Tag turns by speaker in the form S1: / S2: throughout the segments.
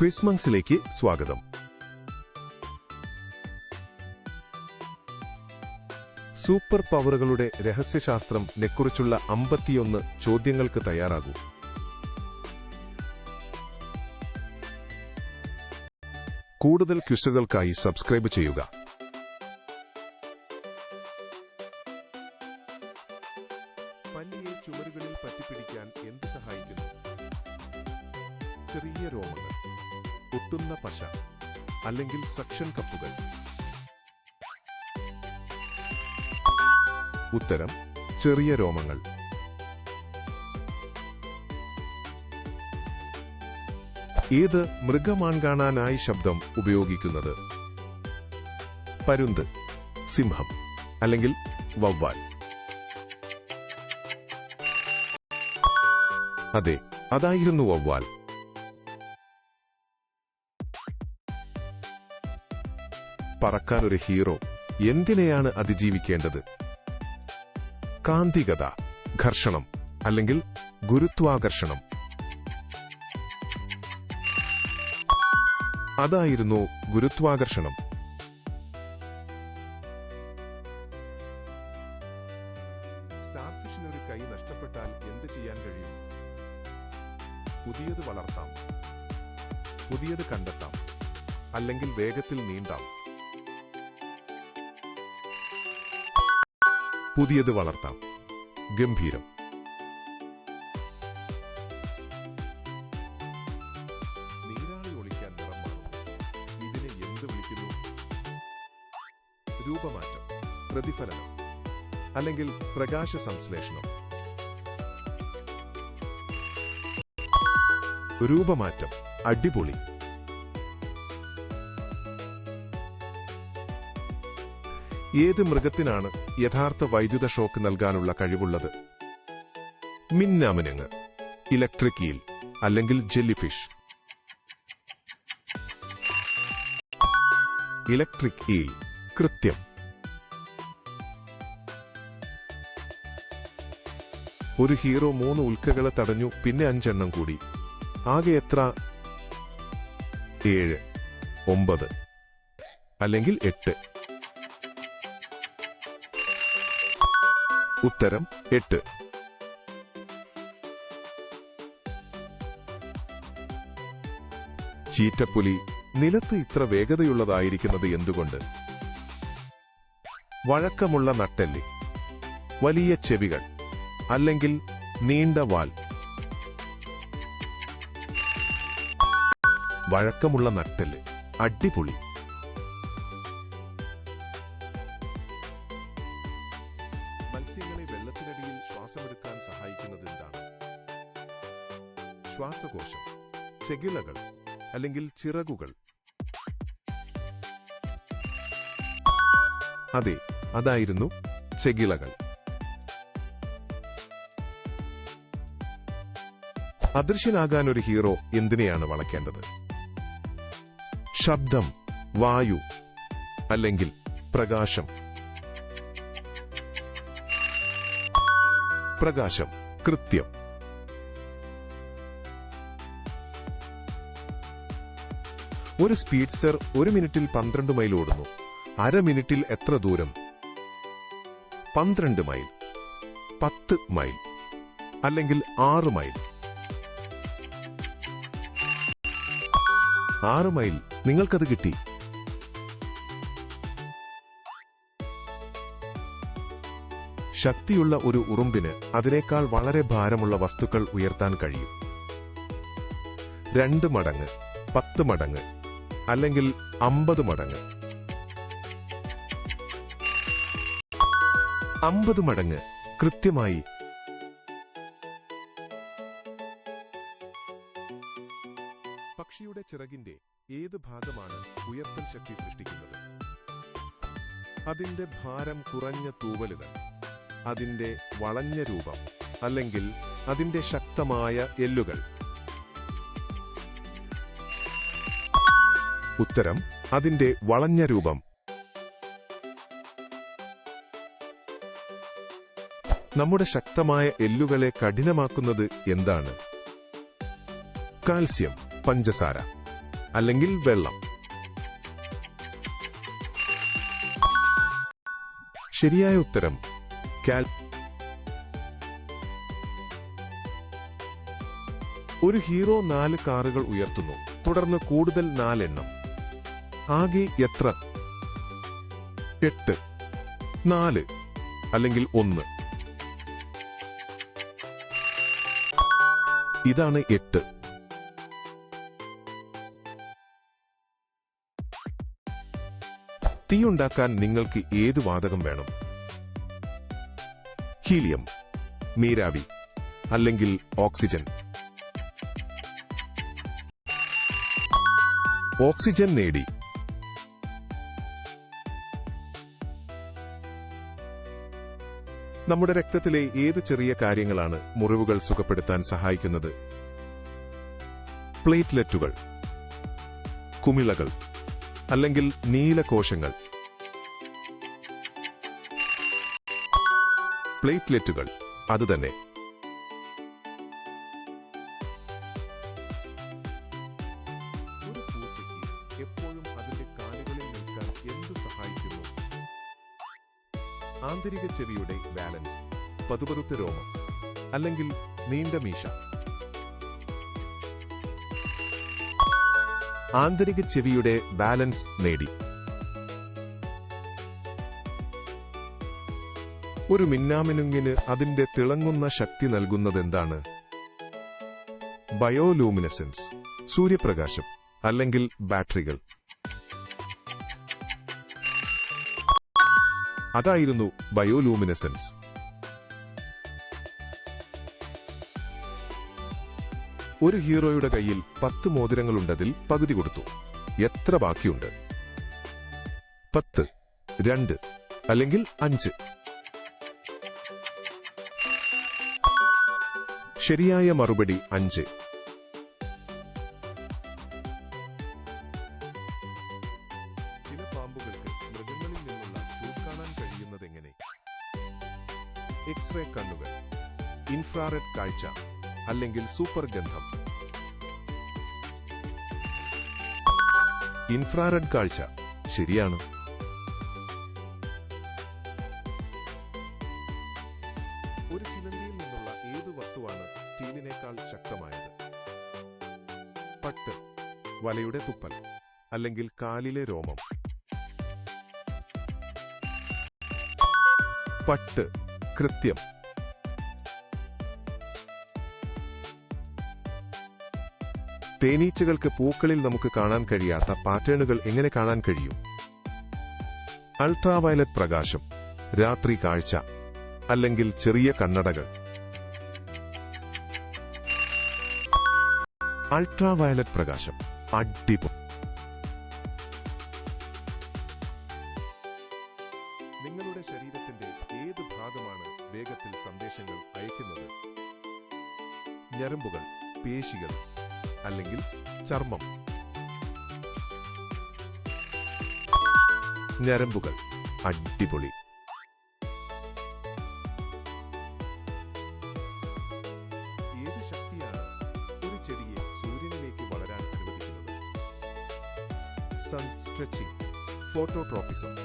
S1: ക്വിസ്മങ്സിലേക്ക് സ്വാഗതം. സൂപ്പർ പവറുകളുടെ രഹസ്യശാസ്ത്രം നെക്കുറിച്ചുള്ള അമ്പത്തിയൊന്ന് ചോദ്യങ്ങൾക്ക് തയ്യാറാകൂ. കൂടുതൽ ക്വിസുകൾക്കായി സബ്സ്ക്രൈബ് ചെയ്യുക. പല്ലിയെ ചുമരുകളിൽ പറ്റിപ്പിടിക്കാൻ എന്ത് സഹായിക്കുന്നു? ചെറിയ രോമങ്ങൾ. ഒട്ടുന്ന പശ അല്ലെങ്കിൽ സക്ഷൻ കപ്പുകൾ. ഉത്തരം ചെറിയ രോമങ്ങൾ. ഏത് മൃഗമാൺകാണാനായി ശബ്ദം ഉപയോഗിക്കുന്നത്? പരുന്ത് സിംഹം അല്ലെങ്കിൽ വവ്വാൽ. അതെ അതായിരുന്നു വവ്വാൽ. പറക്കാൻ ഒരു ഹീറോ എന്തിനെയാണ് അതിജീവിക്കേണ്ടത്? കാന്തികത ഘർഷണം അല്ലെങ്കിൽ ഗുരുത്വാകർഷണം. അതായിരുന്നു ഗുരുത്വാകർഷണം. സ്റ്റാർഫിഷിന് ഒരു കൈ നഷ്ടപ്പെട്ടാൽ എന്ത് ചെയ്യാൻ കഴിയും? പുതിയത് വളർത്താം. പുതിയത് കണ്ടെത്താം. അല്ലെങ്കിൽ വേഗത്തിൽ നീന്താം. പുതിയത് വളർത്താം. ഗംഭീരം. നീരാളി ഒളിക്കാൻ നിറം മാറുന്നു. ഇതിനെ എന്ത് വിളിക്കുന്നു? രൂപമാറ്റം പ്രതിഫലനം അല്ലെങ്കിൽ പ്രകാശ സംശ്ലേഷണം. രൂപമാറ്റം അടിപൊളി. ഏത് മൃഗത്തിനാണ് യഥാർത്ഥ വൈദ്യുത ഷോക്ക് നൽകാനുള്ള കഴിവുള്ളത്? മിന്നാമിനങ്ങ് ഇലക്ട്രിക് ഈൽ അല്ലെങ്കിൽ ജെല്ലിഫിഷ്. ഇലക്ട്രിക് ഈൽ കൃത്യം. ഒരു ഹീറോ മൂന്ന് ഉൽക്കകളെ തടഞ്ഞു പിന്നെ അഞ്ചെണ്ണം കൂടി. ആകെ എത്ര? ഏഴ് ഒമ്പത് അല്ലെങ്കിൽ എട്ട്. ഉത്തരം എട്ട്. ചീറ്റപ്പുലി നിലത്ത് ഇത്ര വേഗതയുള്ളതായിരിക്കുന്നത് എന്തുകൊണ്ട്? വഴക്കമുള്ള നട്ടെല്ലി വലിയ ചെവികൾ അല്ലെങ്കിൽ നീണ്ട വാൽ. വഴക്കമുള്ള നട്ടെല്ല് അടിപൊളി. അല്ലെങ്കിൽ ചിറകുകൾ. അതെ അതായിരുന്നു ചെകിളകൾ. അദൃശ്യനാകാൻ ഒരു ഹീറോ എന്തിനെയാണ് വളയ്ക്കേണ്ടത് ശബ്ദം വായു അല്ലെങ്കിൽ പ്രകാശം. പ്രകാശം കൃത്യം. ഒരു സ്പീഡ്സ്റ്റർ ഒരു മിനിറ്റിൽ പന്ത്രണ്ട് മൈൽ ഓടുന്നു. അര മിനിറ്റിൽ എത്ര ദൂരം? പന്ത്രണ്ട് മൈൽ. പത്ത് മൈൽ. അല്ലെങ്കിൽ ആറ് മൈൽ. ആറ് മൈൽ. നിങ്ങൾക്കത് കിട്ടി. ശക്തിയുള്ള ഒരു ഉറുമ്പിന് അതിനേക്കാൾ വളരെ ഭാരമുള്ള വസ്തുക്കൾ ഉയർത്താൻ കഴിയും. രണ്ട് മടങ്ങ് പത്ത് മടങ്ങ്. അല്ലെങ്കിൽ അമ്പത് മടങ്ങ്. അമ്പത് മടങ്ങ് കൃത്യമായി പക്ഷിയുടെ ചിറകിന്റെ ഏത് ഭാഗമാണ് ഉയർത്തൽ ശക്തി സൃഷ്ടിക്കുന്നത്? അതിന്റെ ഭാരം കുറഞ്ഞ തൂവലുകൾ അതിന്റെ വളഞ്ഞ രൂപം അല്ലെങ്കിൽ അതിന്റെ ശക്തമായ എല്ലുകൾ. ഉത്തരം അതിന്റെ വളഞ്ഞ രൂപം. നമ്മുടെ ശക്തമായ എല്ലുകളെ കഠിനമാക്കുന്നത് എന്താണ്? കാൽസ്യം പഞ്ചസാര അല്ലെങ്കിൽ വെള്ളം. ശരിയായ ഉത്തരം കാൽ ഒരു ഹീറോ നാല് കാറുകൾ ഉയർത്തുന്നു. തുടർന്ന് കൂടുതൽ നാലെണ്ണം. ആകെ എത്ര? എട്ട്. നാല്. അല്ലെങ്കിൽ ഒന്ന്. ഇതാണ് എട്ട്. തീയുണ്ടാക്കാൻ നിങ്ങൾക്ക് ഏത് വാതകം വേണം? ഹീലിയം നീരാവി അല്ലെങ്കിൽ ഓക്സിജൻ. ഓക്സിജൻ നേടി. നമ്മുടെ രക്തത്തിലെ ഏത് ചെറിയ കാര്യങ്ങളാണ് മുറിവുകൾ സുഖപ്പെടുത്താൻ സഹായിക്കുന്നത്? പ്ലേറ്റ്ലെറ്റുകൾ കുമിളകൾ അല്ലെങ്കിൽ നീലകോശങ്ങൾ പ്ലേറ്റ്ലെറ്റുകൾ അതുതന്നെ ചെവിയുടെ ബാലൻസ് പതുപതുത്ത രോമം അല്ലെങ്കിൽ നീണ്ട മീശ. ആന്തരിക ചെവിയുടെ ബാലൻസ് നേടി. ഒരു മിന്നാമിനുങ്ങിന് അതിന്റെ തിളങ്ങുന്ന ശക്തി നൽകുന്നതെന്താണ്? ബയോലൂമിനസെൻസ് സൂര്യപ്രകാശം അല്ലെങ്കിൽ ബാറ്ററികൾ. അതായിരുന്നു ബയോലൂമിനസൻസ്. ഒരു ഹീറോയുടെ കയ്യിൽ പത്ത് മോതിരങ്ങളുണ്ടതിൽ പകുതി കൊടുത്തു. എത്ര ബാക്കിയുണ്ട്? പത്ത് രണ്ട് അല്ലെങ്കിൽ അഞ്ച്. ശരിയായ മറുപടി അഞ്ച്. ഇൻഫ്രാറെഡ് കാഴ്ച അല്ലെങ്കിൽ സൂപ്പർ ഗന്ധം. ഇൻഫ്രാറെഡ് കാഴ്ച. ശരിയാണ്. ഒരു ചിലന്തിയിൽ നിന്നുള്ള ഏത് വസ്തുവാണ് സ്റ്റീലിനേക്കാൾ ശക്തമായത്? പട്ട് വലയുടെ തുപ്പൽ അല്ലെങ്കിൽ കാലിലെ രോമം. പട്ട് കൃത്യം തേനീച്ചകൾക്ക് പൂക്കളിൽ നമുക്ക് കാണാൻ കഴിയാത്ത പാറ്റേണുകൾ എങ്ങനെ കാണാൻ കഴിയും? അൾട്രാവയലറ്റ് പ്രകാശം രാത്രി കാഴ്ച അല്ലെങ്കിൽ ചെറിയ കണ്ണടകൾ. അൾട്രാവയലറ്റ് പ്രകാശം അടിപൊളി. നിങ്ങളുടെ ശരീരത്തിന്റെ ഏത് ഭാഗമാണ് വേഗത്തിൽ സന്ദേശങ്ങൾ അയക്കുന്നത്? ഞരമ്പുകൾ പേശികൾ അല്ലെങ്കിൽ ചർമ്മം. ഞരമ്പുകൾ. അടിപൊളി. ശക്തിയാണ് സൂര്യനിലേക്ക് വളരാൻ സൺ സ്ട്രെച്ചിങ് ഫോട്ടോട്രോപ്പിസം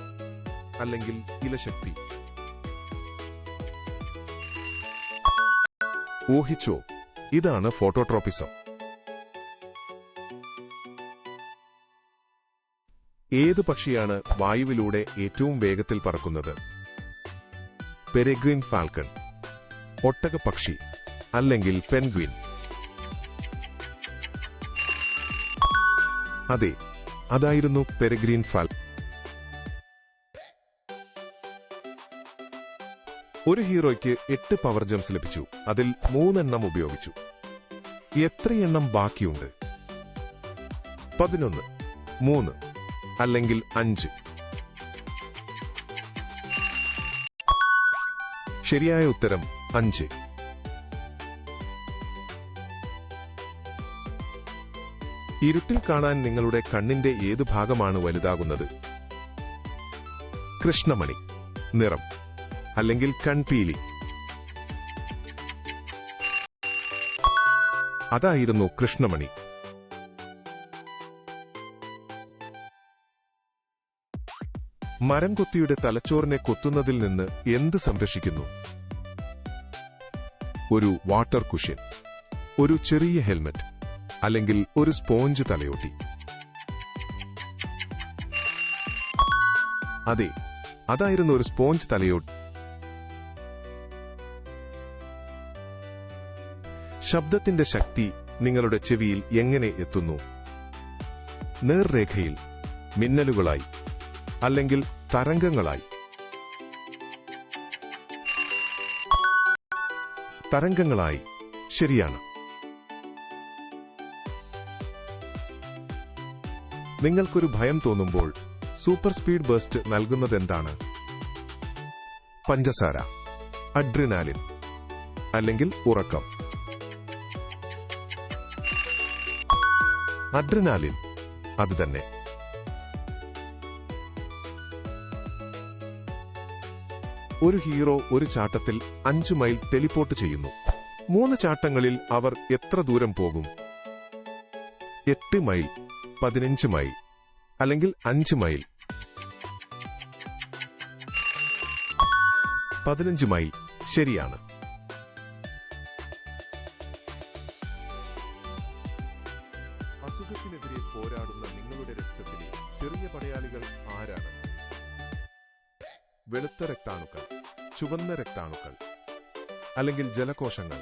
S1: അല്ലെങ്കിൽ ഇലശക്തി. ഊഹിച്ചോ ഇതാണ് ഫോട്ടോട്രോപ്പിസം ഏത് പക്ഷിയാണ് വായുവിലൂടെ ഏറ്റവും വേഗത്തിൽ പറക്കുന്നത്? പെരെഗ്രിൻ ഫാൽക്കൺ ഒട്ടകപ്പക്ഷി അല്ലെങ്കിൽ പെൻഗ്വിൻ. അതെ അതായിരുന്നു പെരഗ്രീൻ ഫാൽ. ഒരു ഹീറോയ്ക്ക് എട്ട് പവർ ജംസ് ലഭിച്ചു. അതിൽ മൂന്നെണ്ണം ഉപയോഗിച്ചു. എത്രയെണ്ണം ബാക്കിയുണ്ട്? പതിനൊന്ന് മൂന്ന്. അല്ലെങ്കിൽ അഞ്ച്. ശരിയായ ഉത്തരം അഞ്ച്. ഇരുട്ടിൽ കാണാൻ നിങ്ങളുടെ കണ്ണിന്റെ ഏത് ഭാഗമാണ് വലുതാകുന്നത്? കൃഷ്ണമണി നിറം അല്ലെങ്കിൽ കൺപീലി? അതായിരുന്നു കൃഷ്ണമണി. മരം കൊത്തിയുടെ തലച്ചോറിനെ കൊത്തുന്നതിൽ നിന്ന് എന്ത് സംരക്ഷിക്കുന്നു? ഒരു വാട്ടർ കുഷ്യൻ ഒരു ചെറിയ ഹെൽമറ്റ് അല്ലെങ്കിൽ ഒരു സ്പോഞ്ച് തലയോട്ടി. അതെ അതായിരുന്നു ഒരു സ്പോഞ്ച് തലയോട്ടി. ശബ്ദത്തിന്റെ ശക്തി നിങ്ങളുടെ ചെവിയിൽ എങ്ങനെ എത്തുന്നു? നേർരേഖയിൽ മിന്നലുകളായി അല്ലെങ്കിൽ തരംഗങ്ങളായി. തരംഗങ്ങളായി. ശരിയാണ്. നിങ്ങൾക്കൊരു ഭയം തോന്നുമ്പോൾ സൂപ്പർ സ്പീഡ് ബേസ്റ്റ് നൽകുന്നതെന്താണ്? പഞ്ചസാര അഡ്രിനാലിൻ അല്ലെങ്കിൽ ഉറക്കം. അഡ്രിനാലിൻ അത് തന്നെ. ഒരു ഹീറോ ഒരു ചാട്ടത്തിൽ അഞ്ചു മൈൽ ടെലിപ്പോർട്ട് ചെയ്യുന്നു. മൂന്ന് ചാട്ടങ്ങളിൽ അവർ എത്ര ദൂരം പോകും? എട്ട് മൈൽ പതിനഞ്ച് മൈൽ അല്ലെങ്കിൽ അഞ്ച് മൈൽ? പതിനഞ്ച് മൈൽ ശരിയാണ്. അസുഖത്തിനെതിരെ പോരാടുന്ന നിങ്ങളുടെ രക്തത്തിലെ ചെറിയ പടയാളികൾ ആരാണ്? വെളുത്ത രക്താണുക്കൾ. ചുവന്ന രക്താണുക്കൾ അല്ലെങ്കിൽ ജലകോശങ്ങൾ.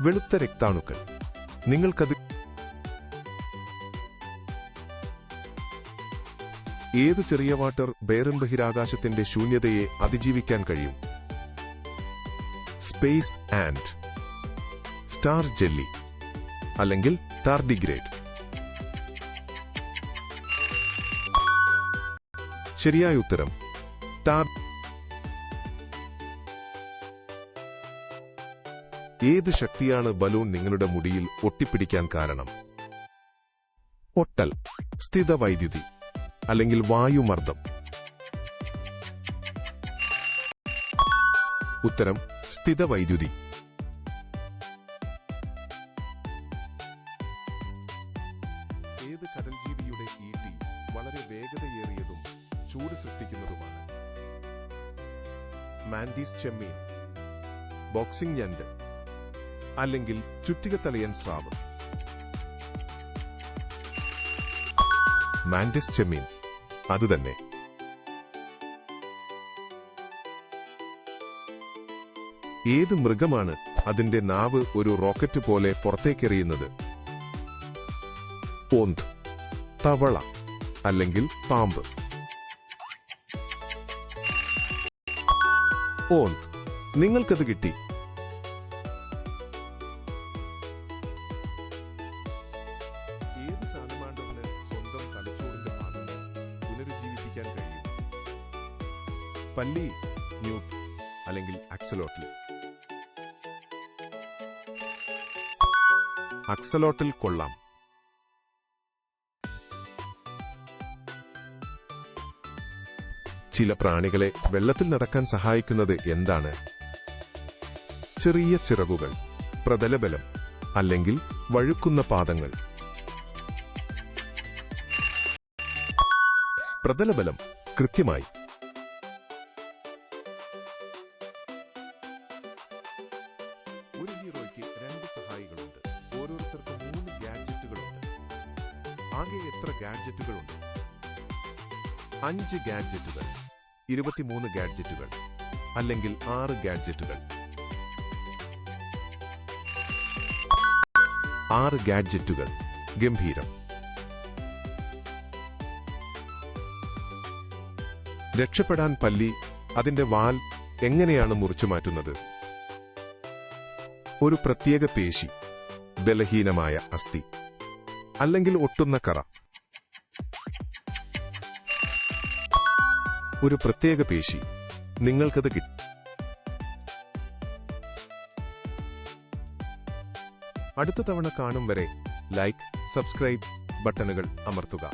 S1: വെളുത്ത രക്താണുക്കൾ. നിങ്ങൾക്കത് ഏത് ചെറിയ വാട്ടർ ബേറൻ ബഹിരാകാശത്തിന്റെ ശൂന്യതയെ അതിജീവിക്കാൻ കഴിയും? സ്പേസ് ആൻഡ് സ്റ്റാർ ജെല്ലി അല്ലെങ്കിൽ ടാർഡിഗ്രേഡ് ശരിയായ ഉത്തരം. ടാബ് ഏത് ശക്തിയാണ് ബലൂൺ നിങ്ങളുടെ മുടിയിൽ ഒട്ടിപ്പിടിക്കാൻ കാരണം? ഒട്ടൽ സ്ഥിത വൈദ്യുതി അല്ലെങ്കിൽ വായുമർദ്ദം. ഉത്തരം സ്ഥിത വൈദ്യുതി. ഏത് കടൽ ജീവിയുടെ ഈട്ടി വളരെ വേഗതയേറിയതും ചൂട് സൃഷ്ടിക്കുന്നതുമാണ്. മാൻഡീസ് ചെമ്മീൻ ബോക്സിംഗ് ഞണ്ട് അല്ലെങ്കിൽ ചുറ്റികത്തലയൻ സ്രാവ്. മാൻഡിസ് ചെമ്മീൻ അതുതന്നെ ഏത് മൃഗമാണ് അതിന്റെ നാവ് ഒരു റോക്കറ്റ് പോലെ പുറത്തേക്കെറിയുന്നത്? ഓന്ത് തവള അല്ലെങ്കിൽ പാമ്പ്. ഓന്ത് നിങ്ങൾക്കത് കിട്ടി. സ്വന്തം പുനരുജ്ജീവിപ്പിക്കാൻ പല്ലി ന്യൂട്ട് അല്ലെങ്കിൽ അക്സലോട്ടിൽ. അക്സലോട്ടിൽ കൊള്ളാം. ചില പ്രാണികളെ വെള്ളത്തിൽ നടക്കാൻ സഹായിക്കുന്നത് എന്താണ്? ചെറിയ ചിറകുകൾ പ്രതലബലം അല്ലെങ്കിൽ വഴുക്കുന്ന പാദങ്ങൾ. പ്രതലബലം കൃത്യമായി. ഒരു ഹീറോയ്ക്ക് രണ്ട് സഹായികളുണ്ട്. ഓരോരുത്തർക്കും മൂന്ന് ഗാഡ്ജറ്റുകളുണ്ട്. ആകെ എത്ര ഗാഡ്ജറ്റുകളുണ്ട്? അഞ്ച് ഗാഡ്ജറ്റുകൾ. ഇരുപത്തിമൂന്ന് ഗാഡ്ജറ്റുകൾ അല്ലെങ്കിൽ ആറ് ഗാഡ്ജറ്റുകൾ. ആറ് ഗാഡ്ജറ്റുകൾ ഗംഭീരം. രക്ഷപ്പെടാൻ പല്ലി അതിന്റെ വാൽ എങ്ങനെയാണ് മുറിച്ചു മാറ്റുന്നത്? ഒരു പ്രത്യേക പേശി ബലഹീനമായ അസ്ഥി അല്ലെങ്കിൽ ഒട്ടുന്ന കറ. ഒരു പ്രത്യേക പേശി. നിങ്ങൾക്കത് കിട്ടും. അടുത്ത തവണ കാണും വരെ ലൈക്ക് സബ്സ്ക്രൈബ് ബട്ടണുകൾ അമർത്തുക.